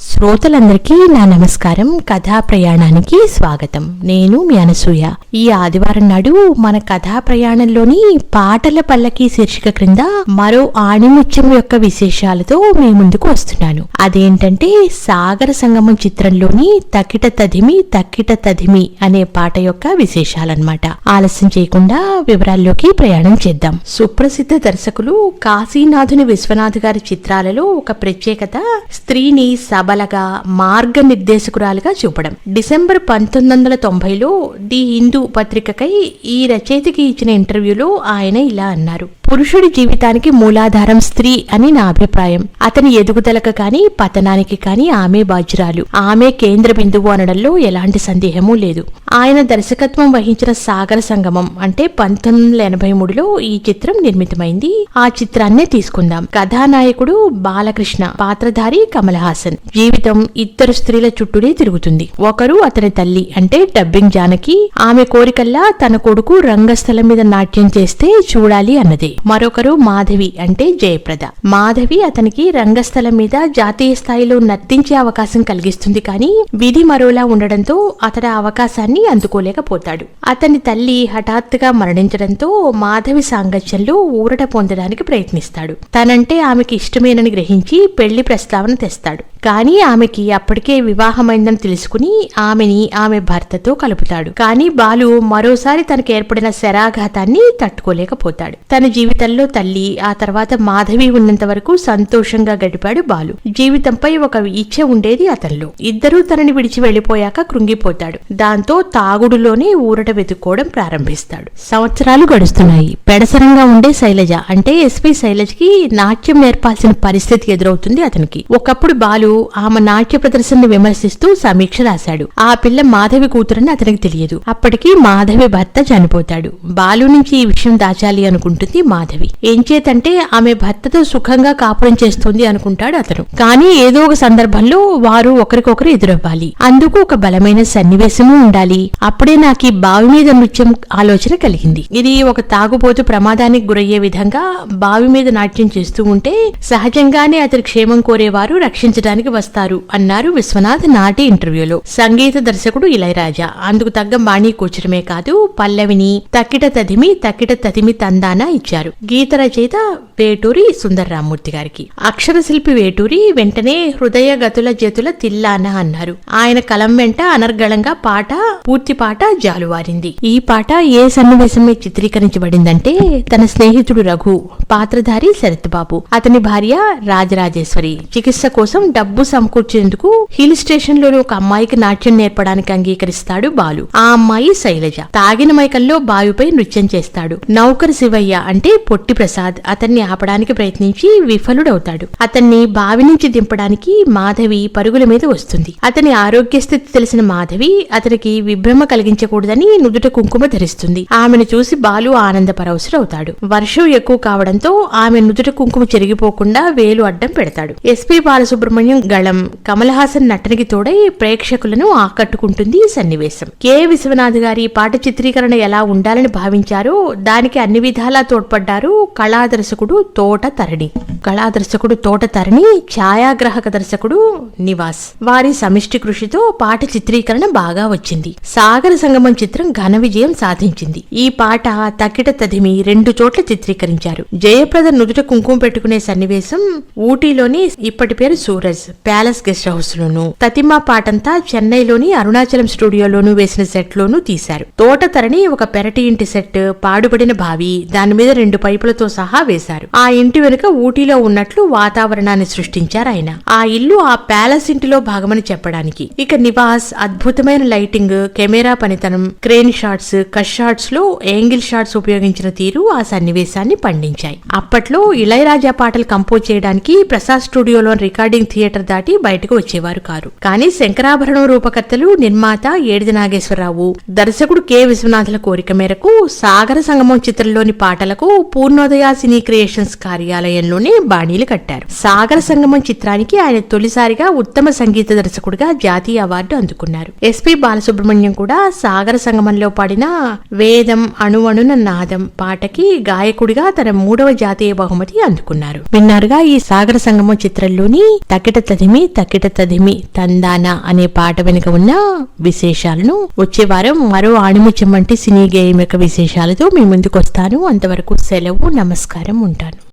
శ్రోతలందరికీ నా నమస్కారం. కథా ప్రయాణానికి స్వాగతం. నేను మీ అనసూయ. ఈ ఆదివారం నాడు మన కథా ప్రయాణంలోని పాటల పల్లకి శీర్షిక క్రింద మరో ఆణిముత్యం యొక్క విశేషాలతో మీ ముందుకు వస్తున్నాను. అదేంటంటే సాగర సంగమం చిత్రంలోని తకిట తదిమి తక్కిట తదిమి అనే పాట యొక్క విశేషాలన్నమాట. ఆలస్యం చేయకుండా వివరాల్లోకి ప్రయాణం చేద్దాం. సుప్రసిద్ధ దర్శకులు కాశీనాథుని విశ్వనాథ్ గారి చిత్రాలలో ఒక ప్రత్యేకత స్త్రీని సబలగా మార్గనిర్దేశకురాలుగా చూపడం. డిసెంబర్ పంతొమ్మిది వందల తొంభైలో ది హిందూ పత్రికకై ఈ రచయితకి ఇచ్చిన ఇంటర్వ్యూలో ఆయన ఇలా అన్నారు. పురుషుడి జీవితానికి మూలాధారం స్త్రీ అని నా అభిప్రాయం. అతని ఎదుగుదలకు కాని పతనానికి కాని ఆమె బాధ్యురాలు. ఆమె కేంద్ర బిందువు అనడంలో ఎలాంటి సందేహమూ లేదు. ఆయన దర్శకత్వం వహించిన సాగర సంగమం అంటే పంతొమ్మిది వందల ఎనభై మూడులో ఈ చిత్రం నిర్మితమైంది. ఆ చిత్రాన్నే తీసుకుందాం. కథానాయకుడు బాలకృష్ణ పాత్రధారి కమల్ హాసన్. జీవితం ఇద్దరు స్త్రీల చుట్టూనే తిరుగుతుంది. ఒకరు అతని తల్లి అంటే డబ్బింగ్ జానకి. ఆమె కోరికల్లా తన కొడుకు రంగస్థలం మీద నాట్యం చేస్తే చూడాలి అన్నదే. మరొకరు మాధవి అంటే జయప్రద. మాధవి అతనికి రంగస్థలం మీద జాతీయ స్థాయిలో నర్తించే అవకాశం కలిగిస్తుంది కానీ విధి మరోలా ఉండడంతో అతడు అవకాశాన్ని అందుకోలేకపోతాడు. అతని తల్లి హఠాత్తుగా మరణించడంతో మాధవి సాంగత్యంలో ఊరట పొందడానికి ప్రయత్నిస్తాడు. తనంటే ఆమెకి ఇష్టమేనని గ్రహించి పెళ్ళి ప్రస్తావన తెస్తాడు. కానీ ఆమెకి అప్పటికే వివాహమైందని తెలుసుకుని ఆమెని ఆమె భర్తతో కలుపుతాడు. కానీ బాలు మరోసారి తనకు ఏర్పడిన శరాఘాతాన్ని తట్టుకోలేకపోతాడు. తన జీవితంలో తల్లి ఆ తర్వాత మాధవి ఉన్నంత వరకు సంతోషంగా గడిపాడు బాలు. జీవితంపై ఒక ఇచ్చ ఉండేది అతనిలో. ఇద్దరూ తనని విడిచి వెళ్ళిపోయాక కృంగిపోతాడు. దాంతో తాగుడులోనే ఊరట వెతుక్కోవడం ప్రారంభిస్తాడు. సంవత్సరాలు గడుస్తున్నాయి. పెడసరంగా ఉండే శైలజ అంటే ఎస్పి శైలజకి నాట్యం నేర్పాల్సిన పరిస్థితి ఎదురవుతుంది అతనికి. ఒకప్పుడు బాలు ఆమె నాట్య ప్రదర్శనని విమర్శిస్తూ సమీక్ష రాశాడు. ఆ పిల్ల మాధవి కూతురని అతనికి తెలియదు. అప్పటికి మాధవి భర్త చనిపోతాడు. బాలు నుంచి ఈ విషయం దాచాలి అనుకుంటుంది మాధవి. ఎంచేతంటే ఆమె భర్తతో సుఖంగా కాపురం చేస్తుంది అనుకుంటాడు అతను. కానీ ఏదో ఒక సందర్భంలో వారు ఒకరికొకరు ఎదురవ్వాలి. అందుకు ఒక బలమైన సన్నివేశము ఉండాలి. అప్పుడే నాకు ఈ బావి మీద నృత్యం ఆలోచన కలిగింది. ఇది ఒక తాగుబోతు ప్రమాదానికి గురయ్యే విధంగా బావి మీద నాట్యం చేస్తూ ఉంటే సహజంగానే అతని క్షేమం కోరేవారు రక్షించడానికి వస్తారు అన్నారు విశ్వనాథ్ నాటి ఇంటర్వ్యూలో. సంగీత దర్శకుడు ఇళయరాజా. అందుకు తగ్గ బాణీ కూర్చడమే కాదు పల్లవిని తక్కిట తదిమి తక్కిట తదిమి తందాన ఇచ్చారు. గీత రచయిత వేటూరి సుందర రామ్మూర్తి గారికి. అక్షర శిల్పి వేటూరి వెంటనే హృదయ గతుల జతుల తిల్లాన అన్నారు. ఆయన కలం వెంట అనర్గళంగా పాట పూర్తి పాట జాలువారింది. ఈ పాట ఏ సన్నివేశం చిత్రీకరించబడిందంటే తన స్నేహితుడు రఘు పాత్రధారి శరత్ బాబు. అతని భార్య రాజరాజేశ్వరి. చికిత్స కోసం డబ్బు సమకూర్చేందుకు హిల్ స్టేషన్లోని ఒక అమ్మాయికి నాట్యం నేర్పడానికి అంగీకరిస్తాడు బాలు. ఆ అమ్మాయి శైలజ. తాగిన మైకల్లో బావిపై నృత్యం చేస్తాడు. నౌకర్ శివయ్య అంటే పొట్టి ప్రసాద్. అతన్ని ఆపడానికి ప్రయత్నించి విఫలుడవుతాడు. అతన్ని బావి నుంచి దింపడానికి మాధవి పరుగుల మీద వస్తుంది. అతని ఆరోగ్య స్థితి తెలిసిన మాధవి అతనికి విభ్రమ కలిగించకూడదని నుదుట కుంకుమ ధరిస్తుంది. ఆమెను చూసి బాలు ఆనంద పరవశుడవుతాడు వర్షం ఎక్కువ కావడంతో ఆమె నుదుట కుంకుమ చెరిగిపోకుండా వేలు అడ్డం పెడతాడు. ఎస్పీ బాలసుబ్రహ్మణ్యం గళం కమలహాసన్ నటనకి తోడై ప్రేక్షకులను ఆకట్టుకుంటుంది ఈ సన్నివేశం. కె. విశ్వనాథ్ గారి పాట చిత్రీకరణ ఎలా ఉండాలని భావించారో దానికి అన్ని విధాలా తోడ్పడ్డారు కళాదర్శకుడు తోట తరణి. కళాదర్శకుడు తోట తరణి ఛాయాగ్రాహక దర్శకుడు నివాస్. వారి సమిష్టి కృషితో పాట చిత్రీకరణ బాగా వచ్చింది. సాగర సంగమం చిత్రం ఘన విజయం సాధించింది. ఈ పాట తకిట తదిమి రెండు చోట్ల చిత్రీకరించారు. జయప్రద నుదుట కుంకుమ పెట్టుకునే సన్నివేశం ఊటీలోని ఇప్పటి పేరు సూరజ్ ప్యాలెస్ గెస్ట్ హౌస్ లోను తతిమా పాటంతా చెన్నైలోని అరుణాచలం స్టూడియోలోను వేసిన సెట్ లోను తీశారు. తోట తరణి ఒక పెరటి ఇంటి సెట్ పాడుబడిన బావి దాని మీద రెండు పైపులతో సహా వేశారు. ఆ ఇంటి వెనుక ఊటీలో ఉన్నట్లు వాతావరణాన్ని సృష్టించారు ఆయన. ఆ ఇల్లు ఆ ప్యాలెస్ ఇంటిలో భాగమని చెప్పడానికి. ఇక నివాస్ అద్భుతమైన లైటింగ్ కెమెరా పనితనం క్రేన్ షాట్స్ కష్ షాట్స్లో యాంగిల్ షాట్స్ ఉపయోగించిన తీరు ఆ సన్నివేశాన్ని పండించాయి. అప్పట్లో ఇళయరాజా పాటలు కంపోజ్ చేయడానికి ప్రసాద్ స్టూడియోలో రికార్డింగ్ థియేటర్ దాటి బయటకు వచ్చేవారు కారు. కానీ శంకరాభరణం రూపకర్తలు నిర్మాత ఏడిది నాగేశ్వరరావు దర్శకుడు కె. విశ్వనాథుల కోరిక మేరకు సాగర సంగమం చిత్రంలోని పాటలకు పూర్ణోదయ సినీ క్రియేషన్స్ కార్యాలయంలోనే బాణీలు కట్టారు. సాగర సంగమం చిత్రానికి ఆయన తొలిసారిగా ఉత్తమ సంగీత దర్శకుడిగా జాతీయ అవార్డు అందుకున్నారు. ఎస్పి బాలసుబ్రహ్మణ్యం కూడా సాగర సంగమంలో పాడిన వేదం అణువణున నాదం పాటకి గాయకుడిగా తన మూడవ జాతీయ బహుమతి అందుకున్నారు. విన్నారుగా ఈ సాగర సంగమం చిత్రంలోని తకిట తదిమి తకిట తదిమి తందాన అనే పాట వెనుక ఉన్న విశేషాలను వచ్చే వారం మరో ఆణిముత్యం వంటి సినీ గేయం యొక్క విశేషాలతో మీ ముందుకు వస్తాను అంతవరకు సెలవు నమస్కారం ఉంటాను.